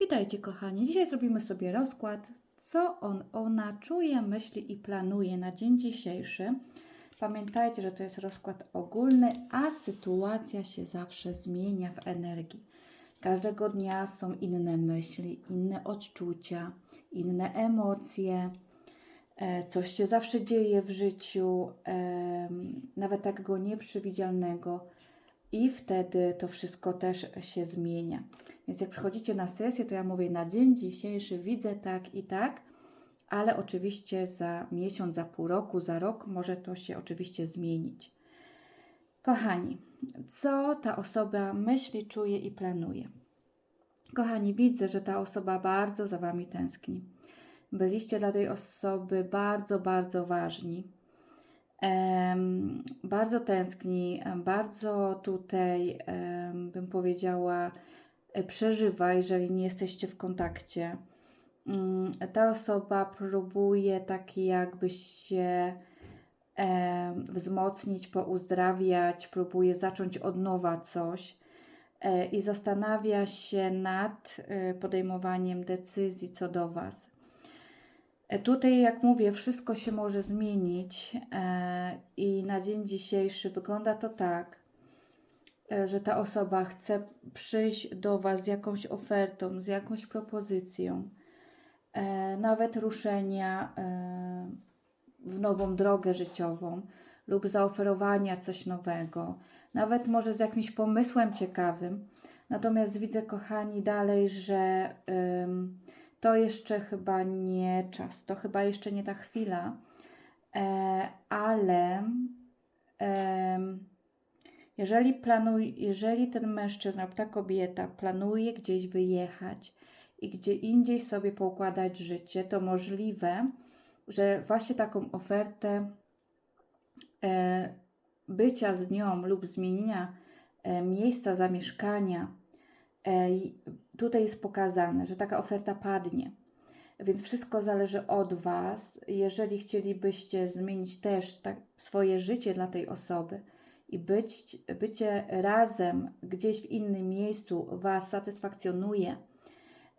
Witajcie kochani. Dzisiaj zrobimy sobie rozkład, co on, ona czuje, myśli i planuje na dzień dzisiejszy. Pamiętajcie, że to jest rozkład ogólny, a sytuacja się zawsze zmienia w energii. Każdego dnia są inne myśli, inne odczucia, inne emocje. E, Coś się zawsze dzieje w życiu, em, nawet takiego nieprzewidzialnego i wtedy to wszystko też się zmienia. Więc jak przychodzicie na sesję, to ja mówię na dzień dzisiejszy widzę tak i tak, ale oczywiście za miesiąc, za pół roku, za rok może to się oczywiście zmienić. Kochani, co ta osoba myśli, czuje i planuje? Kochani, widzę, że ta osoba bardzo za Wami tęskni. Byliście dla tej osoby bardzo, bardzo ważni. Em, bardzo tęskni, bardzo tutaj, em, bym powiedziała, przeżywa, jeżeli nie jesteście w kontakcie. Mm, Ta osoba próbuje tak jakby się em, wzmocnić, pouzdrawiać, próbuje zacząć od nowa coś e, i zastanawia się nad e, podejmowaniem decyzji co do Was. E, Tutaj, jak mówię, wszystko się może zmienić e, i na dzień dzisiejszy wygląda to tak, e, że ta osoba chce przyjść do Was z jakąś ofertą, z jakąś propozycją, e, nawet ruszenia e, w nową drogę życiową lub zaoferowania coś nowego, nawet może z jakimś pomysłem ciekawym. Natomiast widzę, kochani, dalej, że to jeszcze chyba nie czas, to chyba jeszcze nie ta chwila, e, ale jeżeli, planuj, jeżeli ten mężczyzna lub ta kobieta planuje gdzieś wyjechać i gdzie indziej sobie poukładać życie, to możliwe, że właśnie taką ofertę e, bycia z nią lub zmienienia e, miejsca zamieszkania e, tutaj jest pokazane, że taka oferta padnie. Więc wszystko zależy od Was. Jeżeli chcielibyście zmienić też tak swoje życie dla tej osoby i być, bycie razem gdzieś w innym miejscu Was satysfakcjonuje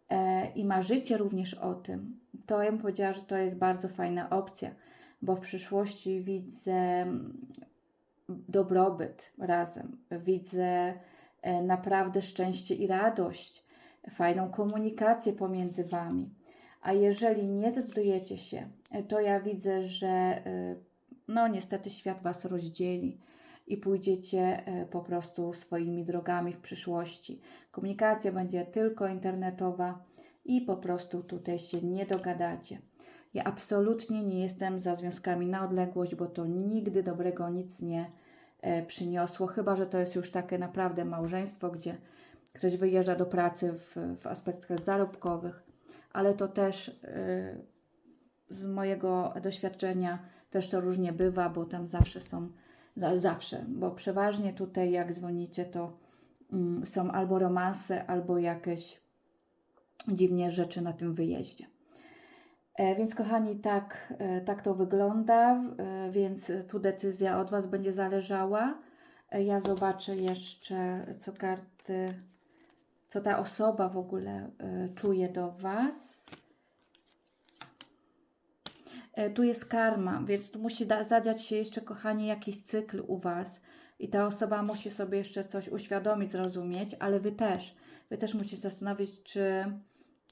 e, i marzycie również o tym, to ja bym powiedziała, że to jest bardzo fajna opcja, bo w przyszłości widzę mm, dobrobyt razem, widzę e, naprawdę szczęście i radość, fajną komunikację pomiędzy Wami. A jeżeli nie zdecydujecie się, e, to ja widzę, że e, no niestety świat Was rozdzieli i pójdziecie e, po prostu swoimi drogami w przyszłości. Komunikacja będzie tylko internetowa i po prostu tutaj się nie dogadacie. Ja absolutnie nie jestem za związkami na odległość, bo to nigdy dobrego nic nie e, przyniosło, chyba że to jest już takie naprawdę małżeństwo, gdzie ktoś wyjeżdża do pracy w, w aspektach zarobkowych, ale to też e, z mojego doświadczenia też to różnie bywa, bo tam zawsze są, zawsze, bo przeważnie tutaj jak dzwonicie, to mm, są albo romanse, albo jakieś dziwnie rzeczy na tym wyjeździe. E, Więc kochani, tak, e, tak to wygląda, e, więc tu decyzja od Was będzie zależała. Ja zobaczę jeszcze, co karty, co ta osoba w ogóle czuje do Was. E, Tu jest karma, więc tu musi zadziać się jeszcze, kochani, jakiś cykl u Was. I ta osoba musi sobie jeszcze coś uświadomić, zrozumieć, ale Wy też. Wy też musicie zastanowić, czy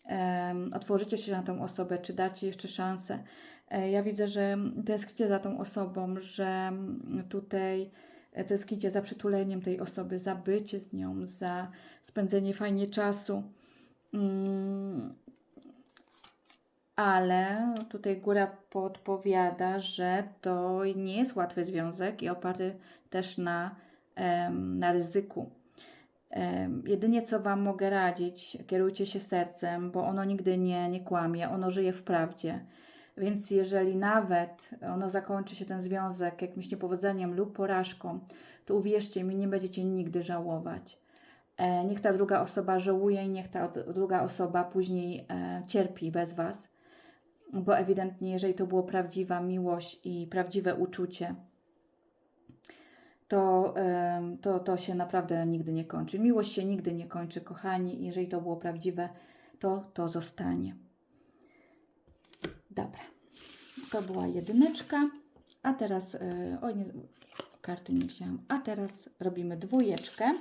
em, otworzycie się na tą osobę, czy dacie jeszcze szansę. E, Ja widzę, że tęsknicie za tą osobą, że mm, tutaj e, tęsknicie za przytuleniem tej osoby, za bycie z nią, za spędzenie fajnie czasu. Ale tutaj góra podpowiada, że to nie jest łatwy związek i oparty też na, na ryzyku. Jedynie co Wam mogę radzić, kierujcie się sercem, bo ono nigdy nie, nie kłamie, ono żyje w prawdzie. Więc jeżeli nawet ono zakończy się ten związek jakimś niepowodzeniem lub porażką, to uwierzcie mi, nie będziecie nigdy żałować. E, niech ta druga osoba żałuje i niech ta druga osoba później e, cierpi bez Was, bo ewidentnie, jeżeli to było prawdziwa miłość i prawdziwe uczucie, to, to, to się naprawdę nigdy nie kończy. Miłość się nigdy nie kończy, kochani. Jeżeli to było prawdziwe, to to zostanie. Dobra, to była jedyneczka, a teraz, yy, oj nie, karty nie wzięłam, a teraz robimy dwójeczkę,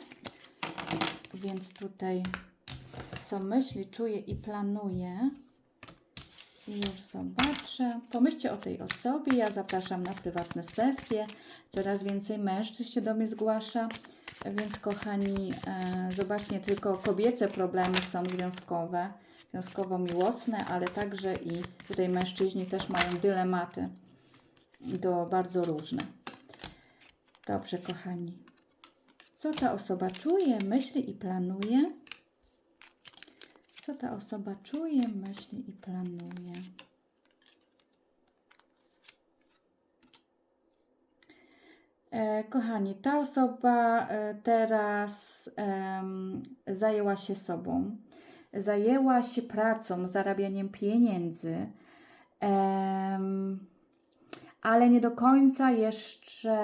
więc tutaj co myśli, czuje i planuje. Już zobaczę. Pomyślcie o tej osobie. Ja zapraszam na prywatne sesje. Coraz więcej mężczyzn się do mnie zgłasza. Więc kochani, e, zobaczcie, tylko kobiece problemy są związkowe, związkowo-miłosne, ale także i tutaj mężczyźni też mają dylematy. To bardzo różne. Dobrze, kochani. Co ta osoba czuje, myśli i planuje? Co ta osoba czuje, myśli i planuje? E, kochani, ta osoba e, teraz em, zajęła się sobą, zajęła się pracą, zarabianiem pieniędzy, em, ale nie do końca jeszcze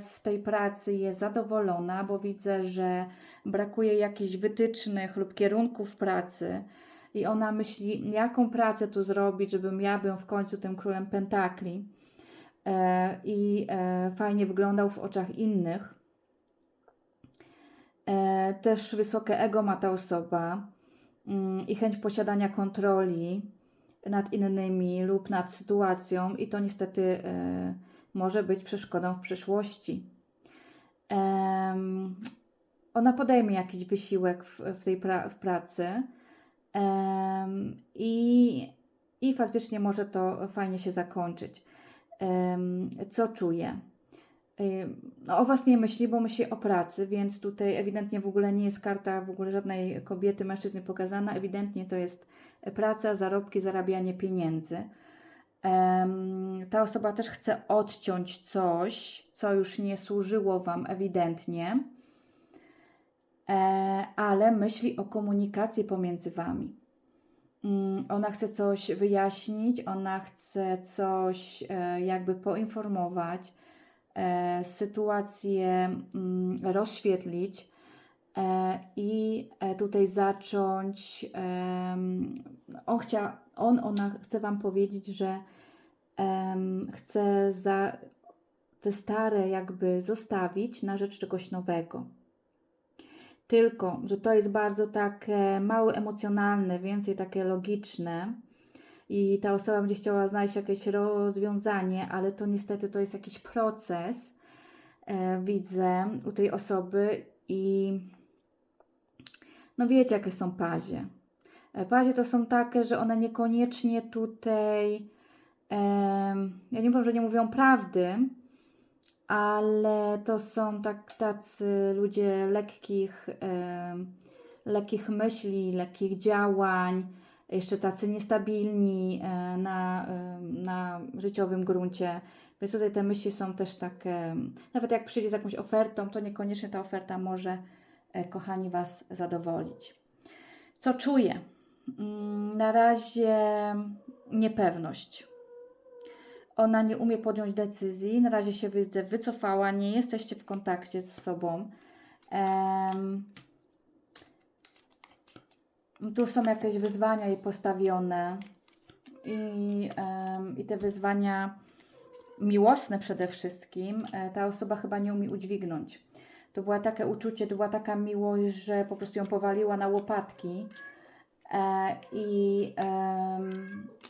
w tej pracy jest zadowolona, bo widzę, że brakuje jakichś wytycznych lub kierunków pracy. I ona myśli, jaką pracę tu zrobić, żebym ja był w końcu tym królem pentakli e, i e, fajnie wyglądał w oczach innych. E, też wysokie ego ma ta osoba mm, i chęć posiadania kontroli nad innymi lub nad sytuacją, i to niestety e, może być przeszkodą w przyszłości. Ona podejmie jakiś wysiłek w, w tej pra w pracy i, i faktycznie może to fajnie się zakończyć. Co czuje? No, o Was nie myśli, bo myśli o pracy, więc tutaj ewidentnie w ogóle nie jest karta w ogóle żadnej kobiety, mężczyzny pokazana. Ewidentnie to jest praca, zarobki, zarabianie pieniędzy. Ta osoba też chce odciąć coś, co już nie służyło Wam ewidentnie, e, ale myśli o komunikacji pomiędzy Wami. Mm, Ona chce coś wyjaśnić, ona chce coś e, jakby poinformować, sytuację mm, rozświetlić e, i e, tutaj zacząć. on, chcia, on, ona chce Wam powiedzieć, że chce za te stare jakby zostawić na rzecz czegoś nowego. Tylko, że to jest bardzo takie mało emocjonalne, więcej takie logiczne i ta osoba będzie chciała znaleźć jakieś rozwiązanie, ale to niestety to jest jakiś proces, e, widzę u tej osoby i no wiecie, jakie są pazie. E, Pazie to są takie, że one niekoniecznie tutaj, em, ja nie powiem, że nie mówią prawdy, ale to są tak, tacy ludzie lekkich, em, lekkich myśli, lekkich działań, jeszcze tacy niestabilni e, na, em, na życiowym gruncie. Więc tutaj te myśli są też takie, nawet jak przyjdzie z jakąś ofertą, to niekoniecznie ta oferta może, e, kochani, Was zadowolić. Co czuję? Mm, Na razie niepewność. Ona nie umie podjąć decyzji, na razie się wycofała, nie jesteście w kontakcie ze sobą. Em, tu są jakieś wyzwania jej postawione i, i te wyzwania miłosne przede wszystkim e, ta osoba chyba nie umie udźwignąć. To była takie uczucie, to była taka miłość, że po prostu ją powaliła na łopatki. E, I,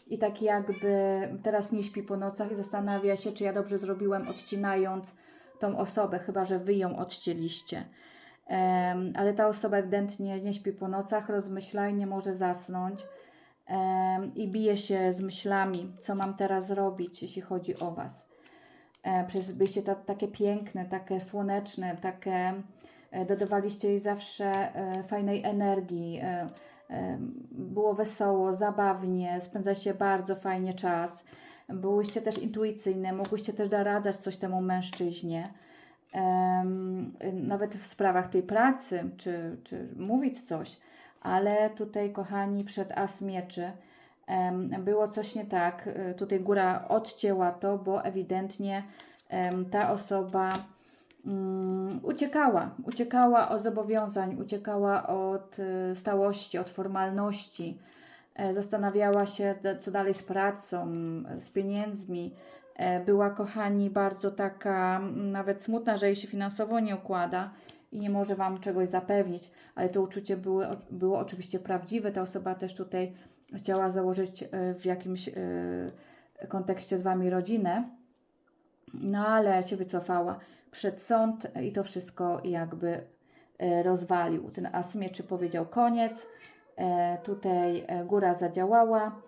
I tak jakby teraz nie śpi po nocach i zastanawia się, czy ja dobrze zrobiłem, odcinając tą osobę, chyba że wy ją odcięliście. Ale ta osoba ewidentnie nie śpi po nocach, rozmyśla i nie może zasnąć. I bije się z myślami, co mam teraz zrobić, jeśli chodzi o Was. E, przecież byliście ta, takie piękne, takie słoneczne, takie e, dodawaliście jej zawsze e, fajnej energii. Było wesoło, zabawnie, spędzaliście bardzo fajnie czas. Byłyście też intuicyjne, mogłyście też doradzać coś temu mężczyźnie. Nawet w sprawach tej pracy, czy, czy mówić coś, ale tutaj, kochani, przed as mieczy było coś nie tak. Y, Tutaj góra odcięła to, bo ewidentnie ta osoba mm, uciekała. Uciekała od zobowiązań, uciekała od y, stałości, od formalności. E, Zastanawiała się, co dalej z pracą, z pieniędzmi. E, Była, kochani, bardzo taka mm, nawet smutna, że jej się finansowo nie układa i nie może Wam czegoś zapewnić, ale to uczucie były, było oczywiście prawdziwe. Ta osoba też tutaj chciała założyć e, w jakimś e, kontekście z Wami rodzinę, no ale się wycofała przed sąd i to wszystko jakby rozwalił. Ten as mieczy powiedział koniec, tutaj góra zadziałała.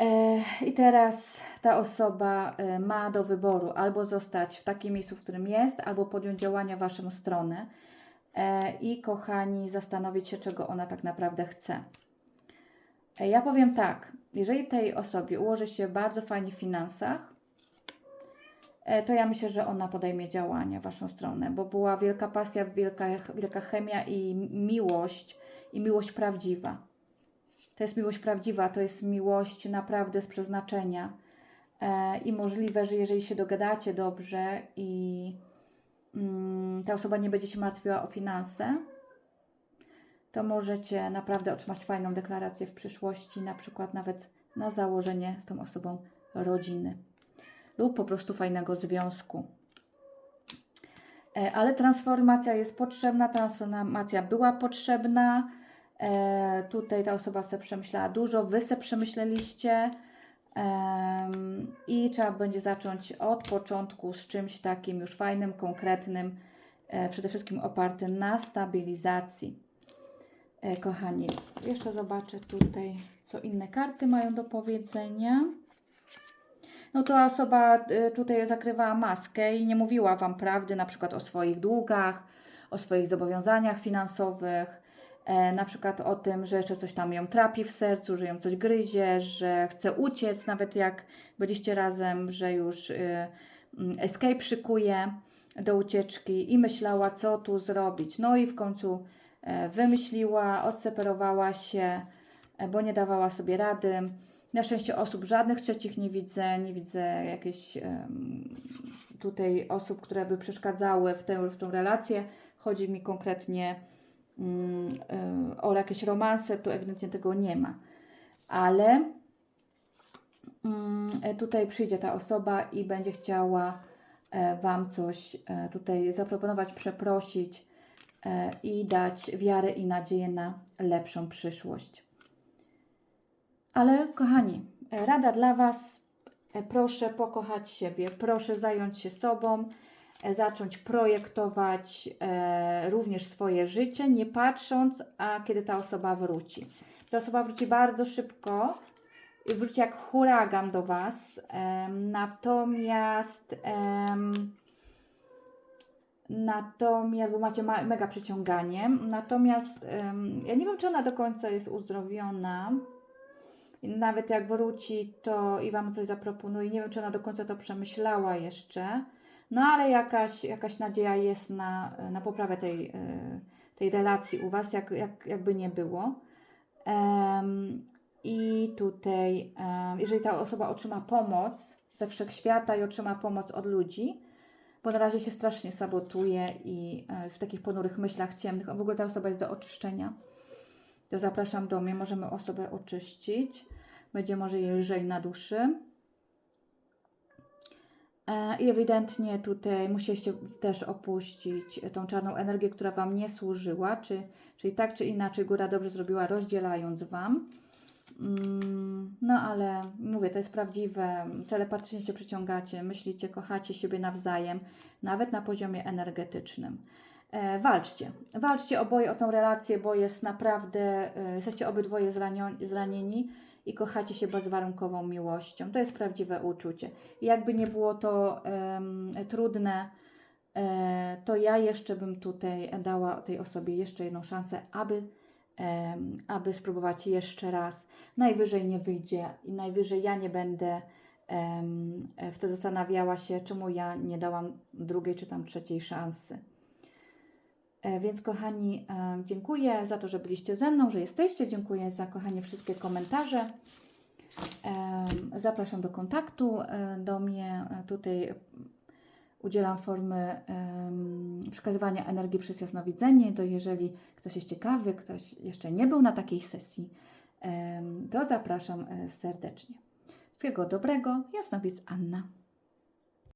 E, I teraz ta osoba e, ma do wyboru albo zostać w takim miejscu, w którym jest, albo podjąć działania w Waszą stronę. E, I kochani, zastanowić się, czego ona tak naprawdę chce. Ja powiem tak, jeżeli tej osobie ułoży się bardzo fajnie w finansach, to ja myślę, że ona podejmie działania w Waszą stronę, bo była wielka pasja, wielka, wielka chemia i miłość, i miłość prawdziwa. To jest miłość prawdziwa, to jest miłość naprawdę z przeznaczenia. E, I możliwe, że jeżeli się dogadacie dobrze i mm, ta osoba nie będzie się martwiła o finanse, to możecie naprawdę otrzymać fajną deklarację w przyszłości, na przykład nawet na założenie z tą osobą rodziny lub po prostu fajnego związku. E, Ale transformacja jest potrzebna, transformacja była potrzebna. E, tutaj ta osoba sobie przemyślała dużo, wy sobie przemyśleliście em, i trzeba będzie zacząć od początku z czymś takim już fajnym, konkretnym, e, przede wszystkim opartym na stabilizacji. E, kochani, jeszcze zobaczę tutaj, co inne karty mają do powiedzenia. No to osoba y, tutaj zakrywała maskę i nie mówiła Wam prawdy, na przykład o swoich długach, o swoich zobowiązaniach finansowych, e, na przykład o tym, że jeszcze coś tam ją trapi w sercu, że ją coś gryzie, że chce uciec, nawet jak byliście razem, że już y, mm, escape szykuje do ucieczki i myślała, co tu zrobić. No i w końcu e, wymyśliła, odseparowała się, e, bo nie dawała sobie rady. Na szczęście osób żadnych trzecich nie widzę, nie widzę jakichś tutaj osób, które by przeszkadzały w tę, w tą relację. Chodzi mi konkretnie o jakieś romanse, to ewidentnie tego nie ma. Ale mm, e, tutaj przyjdzie ta osoba i będzie chciała e, Wam coś e, tutaj zaproponować, przeprosić i dać wiarę i nadzieję na lepszą przyszłość. Ale kochani, rada dla Was, proszę pokochać siebie, proszę zająć się sobą, zacząć projektować e, również swoje życie, nie patrząc, a kiedy ta osoba wróci. Ta osoba wróci bardzo szybko, i wróci jak huragan do Was, em, natomiast em, Natomiast, bo macie ma, mega przyciąganie, natomiast ja nie wiem, czy ona do końca jest uzdrowiona. Nawet jak wróci, to i Wam coś zaproponuje. Nie wiem, czy ona do końca to przemyślała jeszcze. No ale jakaś, jakaś nadzieja jest na, na poprawę tej, e, tej relacji u Was, jak, jak, jakby nie było. Em, I tutaj, em, jeżeli ta osoba otrzyma pomoc ze wszechświata i otrzyma pomoc od ludzi, bo na razie się strasznie sabotuje i e, w takich ponurych myślach ciemnych, w ogóle ta osoba jest do oczyszczenia to zapraszam do mnie, możemy osobę oczyścić. Będzie może jej lżej na duszy. E, I ewidentnie tutaj musieliście też opuścić tą czarną energię, która Wam nie służyła, czy, czyli tak czy inaczej góra dobrze zrobiła, rozdzielając Wam. Mm, No ale mówię, to jest prawdziwe, telepatycznie się przyciągacie, myślicie, kochacie siebie nawzajem, nawet na poziomie energetycznym. E, walczcie. Walczcie oboje o tą relację, bo jest naprawdę, e, jesteście obydwoje zranieni i kochacie się bezwarunkową miłością. To jest prawdziwe uczucie. I jakby nie było to em, trudne, e, to ja jeszcze bym tutaj dała tej osobie jeszcze jedną szansę, aby, aby spróbować jeszcze raz. Najwyżej nie wyjdzie i najwyżej ja nie będę em, wtedy zastanawiała się, czemu ja nie dałam drugiej czy tam trzeciej szansy. E, Więc kochani, e, dziękuję za to, że byliście ze mną, że jesteście. Dziękuję za kochanie wszystkie komentarze. E, Zapraszam do kontaktu do mnie. Tutaj udzielam formy przekazywania energii przez jasnowidzenie, to jeżeli ktoś jest ciekawy, ktoś jeszcze nie był na takiej sesji, to zapraszam serdecznie. Wszystkiego dobrego, jasnowic Anna.